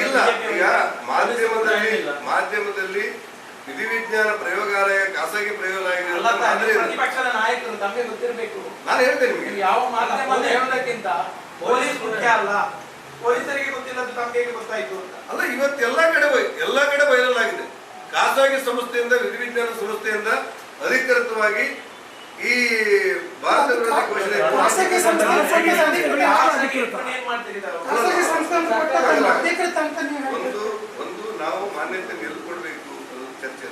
ಇಲ್ಲ ಈಗ ಮಾಧ್ಯಮದಲ್ಲಿ ಮಾಧ್ಯಮದಲ್ಲಿ ವಿಧಿ ವಿಜ್ಞಾನ ಪ್ರಯೋಗಾಲಯ ಖಾಸಗಿ ಪ್ರಯೋಗಾಲಯ ಪ್ರತಿಪಕ್ಷದ ನಾಯಕರು ತಮಗೆ ಗೊತ್ತಿರಬೇಕು. ನಾನು ಹೇಳ್ತೇನೆ ನಿಮಗೆ. ಯಾವ ಮಾಧ್ಯಮದಲ್ಲಿ ಹೇಳೋದಕ್ಕಿಂತ ಪೊಲೀಸ್ ಮುಖ್ಯ ಅಲ್ಲ. ಪೊಲೀಸರಿಗೆ ಗೊತ್ತಿಲ್ಲದ್ದು ತಮಗೆ ಗೊತ್ತಾಯ್ತು ಅಲ್ಲ ಇವತ್ತು ಎಲ್ಲಾ ಕಡೆ ಎಲ್ಲಾ ಕಡೆ ವೈರಲ್ ಆಗಿದೆ. ಖಾಸಗಿ ಸಂಸ್ಥೆಯಿಂದ ವಿಧಿ ವಿಜ್ಞಾನ ಸಂಸ್ಥೆಯಿಂದ ಅಧಿಕೃತವಾಗಿ ಈ ಭಾರತ ಘೋಷಣೆ ಚರ್ಚೆ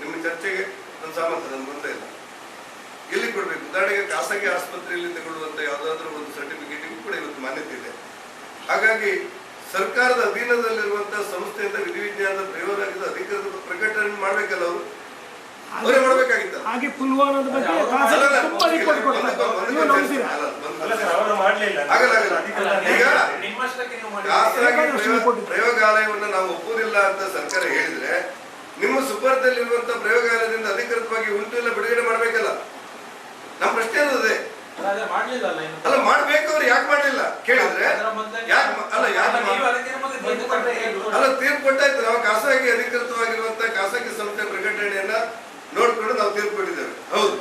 ನಿಮ್ಮ ಚರ್ಚೆಗೆ ನನ್ನ ಸಾಮರ್ಥ್ಯ ನನ್ನ ಮುಂದೆ ಇಲ್ಲ ಎಲ್ಲಿ ಕೊಡಬೇಕು. ಉದಾಹರಣೆಗೆ ಖಾಸಗಿ ಆಸ್ಪತ್ರೆಯಲ್ಲಿ ತಗೊಳ್ಳುವಂಥ ಯಾವುದಾದ್ರೂ ಒಂದು ಸರ್ಟಿಫಿಕೇಟಿಗೂ ಕೂಡ ಇವತ್ತು ಮಾನ್ಯತೆ ಇದೆ. ಹಾಗಾಗಿ ಸರ್ಕಾರದ ಅಧೀನದಲ್ಲಿರುವಂತಹ ಸಂಸ್ಥೆಯಿಂದ ವಿಧಿವಿಜ್ಞಾನದ ಪ್ರಯೋಗಾಲಯದ ಅಧಿಕೃತ ಪ್ರಕಟಣೆ ಮಾಡಬೇಕಲ್ಲ ಅವರು? ಅವರೇ ಮಾಡಬೇಕಾಗಿತ್ತು. ಹಾಗೆ ಬಗ್ಗೆ ಖಾಸಗಿ. ಪ್ರಯೋಗಾಲಯವನ್ನು ನಾವು ಒಪ್ಪುವುದಿಲ್ಲ ಅಂತ ಸರ್ಕಾರ ಹೇಳಿದ್ರೆ ನಿಮ್ಮ ಸುಪರ್ದಲ್ಲಿರುವಂತ ಪ್ರಯೋಗಾಲಯದಿಂದ ಅಧಿಕೃತವಾಗಿ ಉಂಟು ಇಲ್ಲ ಬಿಡುಗಡೆ ಮಾಡ್ಬೇಕಲ್ಲ. ನಮ್ಮ ಪ್ರಶ್ನೆ ಮಾಡ್ಲಿಲ್ಲಲ್ಲ ಅಲ್ಲ ಮಾಡ್ಬೇಕು ಅವ್ರು ಯಾಕೆ ಮಾಡ್ಲಿಲ್ಲ? ಕೇಳಿದ್ರೆ ಅಲ್ಲ ಯಾಕೆ ಅಲ್ಲ ತೀರ್ಪು ಕೊಟ್ಟಾಯ್ತು ನಾವು ಖಾಸಗಿ ಅಧಿಕೃತವಾಗಿರುವಂತ ಖಾಸಗಿ ಸಂಸ್ಥೆ ಪ್ರಕಟಣೆಯನ್ನ ನೋಡ್ಕೊಂಡು ನಾವು ತೀರ್ಪು ಕೊಟ್ಟಿದ್ದೇವೆ. ಹೌದು.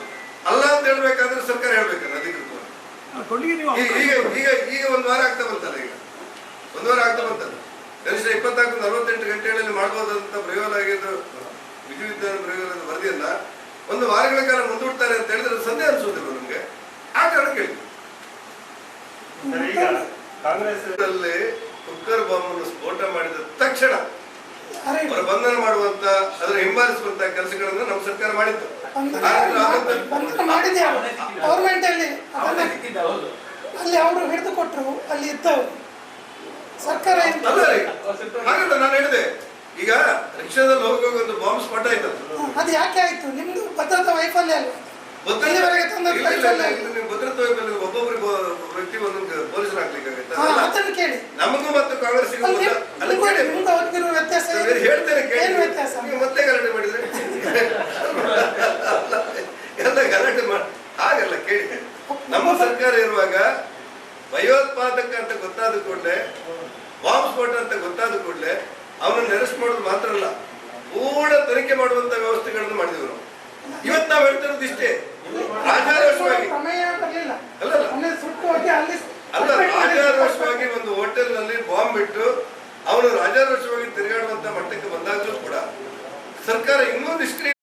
ಅಲ್ಲ ಅಂತ ಹೇಳ್ಬೇಕಾದ್ರೆ ಸರ್ಕಾರ ಹೇಳ್ಬೇಕಲ್ಲ ಅಧಿಕೃತವಾಗಿ. ಈಗ ಈಗ ಈಗ ಒಂದ್ ಒಂದು ವಾರ ಆಗ್ತಾ ಬಂತಲ್ಲ ಈಗ? ಒಂದು ವಾರ ಆಗ್ತಾ ಬಂತಲ್ಲ? ಕನಿಷ್ಠ ಇಪ್ಪತ್ನಾಲ್ಕು ನಲವತ್ತೆಂಟು ಗಂಟೆಗಳಲ್ಲಿ ಮಾಡಬಹುದಂತ ಪ್ರಯೋಗ ಆಗಿದ್ದು ವಿಧಿವಿಜ್ಞಾನ ಪ್ರಯೋಗದ ವರದಿಯನ್ನ ಒಂದು ವಾರಗಳ ಕಾಲ ಮುಂದೂಡ್ತಾರೆ ಅಂತ ಹೇಳಿದ್ರೆ ಸಂದೇಹ ಅನಿಸೋದಿಲ್ಲ ನಮ್ಗೆ. ಆ ಕಾಂಗ್ರೆಸ್ ಅಲ್ಲಿ ಕುಕ್ಕರ್ ಬಾಂಬ್ ಅನ್ನು ಸ್ಫೋಟ ಮಾಡಿದ ತಕ್ಷಣ ಅವರ ಬಂಧನ ಮಾಡುವಂತ ಅದರ ಹಿಂಬಾಲಿಸುವಂತ ಕೆಲಸಗಳನ್ನ ನಮ್ಮ ಸರ್ಕಾರ ಮಾಡಿತ್ತು. ಅಲ್ಲಿ ಅವನೇ ಅದನ್ನ ಸಿಕ್ಕಿದ್ದ, ಹೌದು. ಅಲ್ಲಿ ಅವರು ಹಿಡಿದು ಕೊಟ್ಟರು ಅಲ್ಲಿ ಇದ್ದವರು. ಸರ್ಕಾರ ಹಾಗಲ್ಲ ನಾನು ಹೇಳಿದೆ ಈಗ ರಿಕ್ಷಾದಲ್ಲಿ ಹೋಗುವಾಗ ಒಂದು ಬಾಂಬ್ ಸ್ಫೋಟ ಆಯ್ತು ಅದು ಯಾಕೆ ಆಯ್ತು? ನಿಮ್ದು ಭದ್ರತಾ ವೈಫಲ್ಯ ಅಲ್ಲ ಭದ್ರತೆ- ವೈಫಲ್ಯ. ಒಬ್ಬೊಬ್ಬರಿಗೆ ವ್ಯಕ್ತಿ ಒಂದೊಂದು ಪೊಲೀಸರು ಹಾಕ್ಲಿಕ್ಕಾಗತ್ತೆ ಹಾ, ಅದನ್ನು ಕೇಳಿ. ನಮಗೂ ಮತ್ತು ಅವ್ರಿಗಿರೋ ವ್ಯತ್ಯಾಸ? ಹೇಳ್ತೇನೆ ಕೇಳಿ. ವ್ಯತ್ಯಾಸ? ಮತ್ತೆ ಗಲಾಟೆ ಮಾಡಿದ್ರೆ? ಎಲ್ಲ ಗಲಾಟೆ ಮಾಡಿ. ಹಾಗಲ್ಲ ಕೇಳಿ. ನಮ್ಮ ಸರ್ಕಾರ ಇರುವಾಗ ಭಯೋತ್ಪಾದಕ ಅಂತ ಗೊತ್ತಾದ ಕೂಡಲೇ, ಬಾಂಬ್ ಸ್ಫೋಟ ಅಂತ ಗೊತ್ತಾದ ಕೂಡಲೇ, ಅವನನ್ನು ನೆರೆಸ್ಟ್ ಮಾಡೋದು ಮಾತ್ರ ಅಲ್ಲ ಪೂರ್ಣ ತನಿಖೆ ಮಾಡುವಂತ ವ್ಯವಸ್ಥೆಗಳನ್ನು ಮಾಡಿದ್ರು ಇವತ್ತು ನಾವು ಹೇಳ್ತಿರೋದು ಇಷ್ಟೇ. ರಾಜಾರೋಷವಾಗಿ ಅಲ್ಲ ರಾಜಾರೋಷವಾಗಿ ಒಂದು ಹೋಟೆಲ್ನಲ್ಲಿ ಬಾಂಬ್ ಇಟ್ಟು ಅವನು ರಾಜಾರೋಷವಾಗಿ ತಿರುಗಾಡುವಂತ ಮಟ್ಟಕ್ಕೆ ಬಂದಾಗಲೂ ಕೂಡ ಸರ್ಕಾರ ಇನ್ನೂ ನಿಷ್ಕ್ರಿಯ